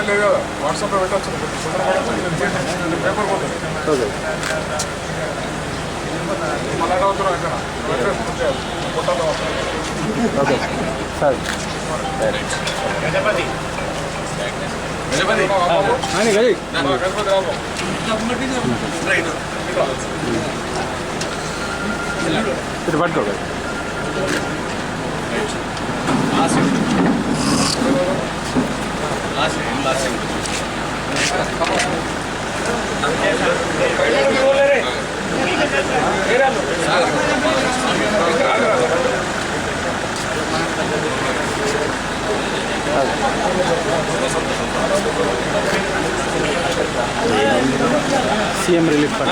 లేదు కదా వాట్సాప్లో పెట్టచ్చు పేపర్ పోతుంది ఓకే. సార్. అని గది గణపతి రాబో ఇటు పట్టుకో గది. సీఎం రిలీఫ్ ఫండ్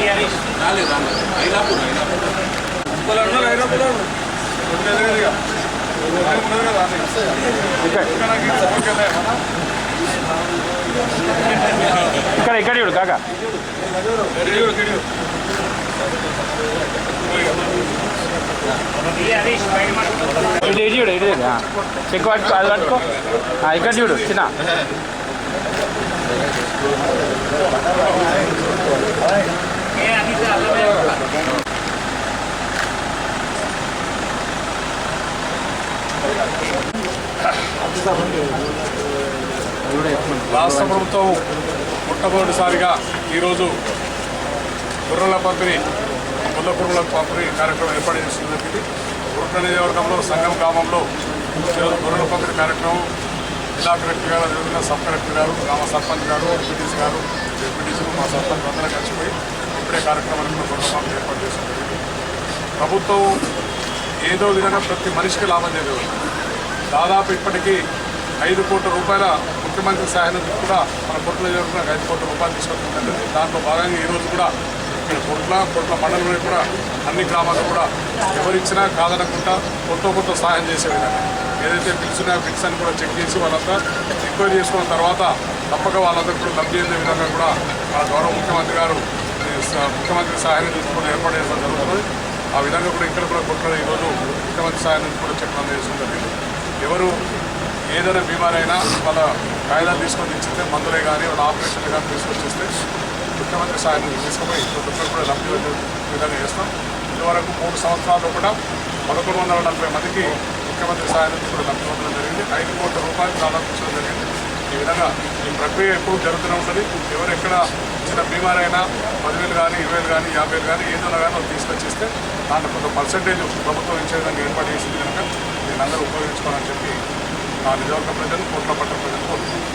పట్టుకోద్దాం ఇక్కడ ఇక్కడ ఇక్కడ చూడు కాక. ఇటు ఇటు చూడు ఇటు చూడు. ఆ. చెక్ పట్టుకో అది పట్టుకో. ఆ, ఇక్కడ చూడు చిన్న. రాష్ట్ర ప్రభుత్వం మొట్టమొదటిసారిగా ఈరోజు గుర్రల పంపిణీ ముళ్ళ పురుగుల పంపిణీ కార్యక్రమం ఏర్పాటు చేస్తుంది జరిగింది. గుర్ర నియోజకవర్గంలో సంఘం గ్రామంలో ఈరోజు గుర్రల పంపిణీ కార్యక్రమం జిల్లా కలెక్టర్ గారు అదేవిధంగా సబ్ కలెక్టర్ గారు గ్రామ సర్పంచ్ గారు ఎంపీటీసీ గారు ఎంపీటీసీలు మా సర్పంచ్ అందరూ కలిసిపోయి ఇప్పుడే కార్యక్రమానికి కూడా పంపిణీ ఏర్పాటు చేసిన ప్రభుత్వం ఏదో విధంగా ప్రతి మనిషికి లాభం చేసేది దాదాపు ఇప్పటికీ ఐదు కోట్ల రూపాయల ముఖ్యమంత్రి సహాయం నుంచి కూడా మన కొట్ల జరుగుతున్న ఐదు కోట్ల రూపాయలు తీసుకొస్తుందండి దాంట్లో భాగంగా ఈరోజు కూడా ఇక్కడ కొట్ల కొట్ల మండలంలో కూడా అన్ని గ్రామాల్లో కూడా ఎవరిచ్చినా కాదనకుండా కొత్త కొత్త సహాయం చేసే విధంగా ఏదైతే బిల్స్ ఉన్నాయో బిల్స్ అని కూడా చెక్ చేసి వాళ్ళంతా ఎంక్వైరీ చేసుకున్న తర్వాత తప్పక వాళ్ళందరూ కూడా లబ్ధి చెందే విధంగా కూడా మన గౌరవ ముఖ్యమంత్రి గారు ముఖ్యమంత్రి సహాయం తీసుకుని ఏర్పాటు చేయడం జరుగుతుంది ఆ విధంగా కూడా ఇక్కడ కూడా కొట్ల ఈరోజు ముఖ్యమంత్రి సహాయం కూడా చెప్పడం చేస్తుంది జరిగింది ఎవరు ఏదైనా బీమారైనా వాళ్ళ కాయిదాలు తీసుకొని ఇచ్చితే మందులే కానీ వాళ్ళ ఆపరేషన్ కానీ తీసుకొచ్చిస్తే ముఖ్యమంత్రి సాయం తీసుకుపోయి ప్రతి కూడా లబ్ధి విధంగా చేస్తాం. ఇదివరకు మూడు సంవత్సరాల్లో కూడా పదకొండు వందల నలభై మందికి ముఖ్యమంత్రి సాయం కూడా లబ్ధి పొందడం జరిగింది. ఐదు కోట్ల రూపాయలు ప్రారంభించడం జరిగింది. ఈ విధంగా ఈ ప్రక్రియ ఎప్పుడు జరుగుతూనే ఉంటుంది. ఎవరు ఎక్కడ చిన్న బీమారైనా పదివేలు కానీ ఇరవై వేలు కానీ యాభై వేలు కానీ ఏదైనా కానీ వాళ్ళు తీసుకొచ్చిస్తే దాంట్లో కొంత పర్సంటేజ్ ప్రభుత్వం ఇచ్చే విధంగా ఏర్పాటు చేసింది కనుక దీన్ని అందరూ ఉపయోగించుకోవాలని చెప్పి నా నిజవర్గ ప్రజలు కోట్ల పట్ల ప్రజలు కోరుతున్నాను